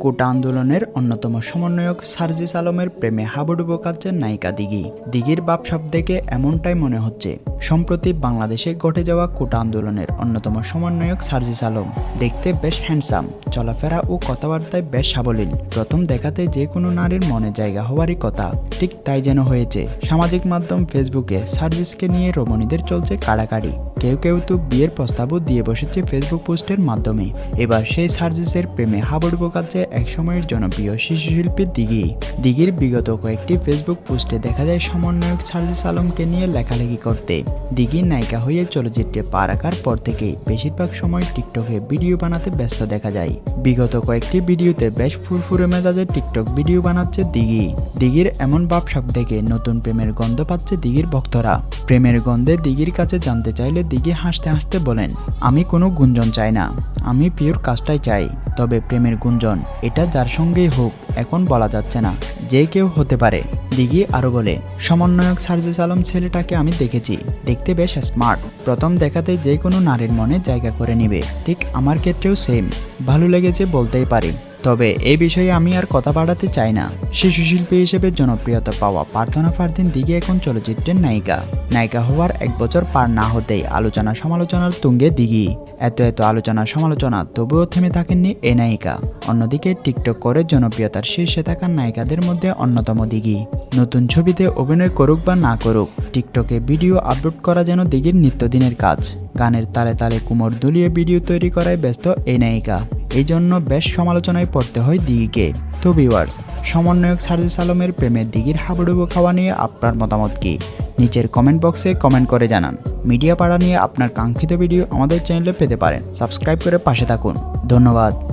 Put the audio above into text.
কোটা আন্দোলনের অন্যতম সমন্বয়ক সার্জিস আলমের প্রেমে হাবুডুবু কাঁদছেন নায়িকা দিঘি। দিঘির বাপসাপ দেখে এমনটাই মনে হচ্ছে। সম্প্রতি বাংলাদেশে ঘটে যাওয়া কোটা আন্দোলনের অন্যতম সমন্বয়ক সার্জিস আলম। দেখতে বেশ হ্যান্ডসাম চলাফেরা ও কথাবার্তায় বেশ সাবলীল। প্রথম দেখাতে যে কোনো নারীর মনে জায়গা হওয়ারই কথা। ঠিক তাই যেন হয়েছে। সামাজিক মাধ্যম ফেসবুকে সার্জিসকে নিয়ে রমণীদের চলছে কাড়াকাড়ি। কেউ কেউ তো বিয়ের প্রস্তাবও দিয়ে বসেছে ফেসবুক পোস্টের মাধ্যমে। এবার সেই সার্জিসের প্রেমে হাবুডুবু কাছে একসময়ের জনপ্রিয় শিশু শিল্পী দিঘি। দিঘির বিগত কয়েকটি ফেসবুক পোস্টে দেখা যায় সমন্বয়ক সার্জিস আলমকে নিয়ে লেখালেখি করতে। দিঘির নায়িকা হয়ে চলচ্চিত্রে পা রাখার পর থেকে বেশিরভাগ সময় টিকটকে ভিডিও বানাতে ব্যস্ত দেখা যায়। বিগত কয়েকটি ভিডিওতে বেশ ফুরফুরে মেজাজে টিকটক ভিডিও বানাচ্ছে দিঘি। দিঘির এমন বাপসাপ দেখে নতুন প্রেমের গন্ধ পাচ্ছে দিঘির ভক্তরা। প্রেমের গন্ধে দিঘির কাছে জানতে চাইলে দিঘি হাসতে হাসতে বলেন, আমি কোনো গুঞ্জন চাই না। আমি পিওর কাজটাই চাই, তবে প্রেমের গুঞ্জন, এটা যার সঙ্গেই হোক, এখন বলা যাচ্ছে না, যে কেউ হতে পারে। দিঘি আরও বলে, সমন্বয়ক সার্জিস আলম ছেলেটাকে আমি দেখেছি, দেখতে বেশ স্মার্ট, প্রথম দেখাতে যে কোনো নারীর মনে জায়গা করে নিবে, ঠিক আমার ক্ষেত্রেও সেম, ভালো লেগেছে বলতেই পারি। তবে এ বিষয়ে আমি আর কথা বাড়াতে চাই না। শিশু শিল্পী হিসেবে জনপ্রিয়তা পাওয়া প্রার্থনা ফারদিন দিকে এখন চলচ্চিত্রের নায়িকা। নায়িকা হওয়ার এক বছর পার না হতেই আলোচনা সমালোচনার তুঙ্গে দিঘি। এত এত আলোচনা সমালোচনা তবুও থেমে থাকেননি এ নায়িকা। অন্যদিকে টিকটক করে জনপ্রিয়তার শীর্ষে থাকা নায়িকাদের মধ্যে অন্যতম দিঘি। নতুন ছবিতে অভিনয় করুক বা না করুক, টিকটকে ভিডিও আপলোড করা যেন দিঘির নিত্যদিনের কাজ। গানের তালে তালে কুমোর দুলিয়ে ভিডিও তৈরি করায় ব্যস্ত এই নায়িকা। এই জন্য বেশ সমালোচনায় পড়তে হয় দিঘিকে। তো ভিওয়ার্স সমন্বয়ক সার্জিস আলমের প্রেমের দিঘির হাবুডুবু খাওয়া নিয়ে আপনার মতামত কী? নিচের কমেন্ট বক্সে কমেন্ট করে জানান। মিডিয়া পাড়া নিয়ে আপনার কাঙ্ক্ষিত ভিডিও আমাদের চ্যানেলে পেতে পারেন। সাবস্ক্রাইব করে পাশে থাকুন। ধন্যবাদ।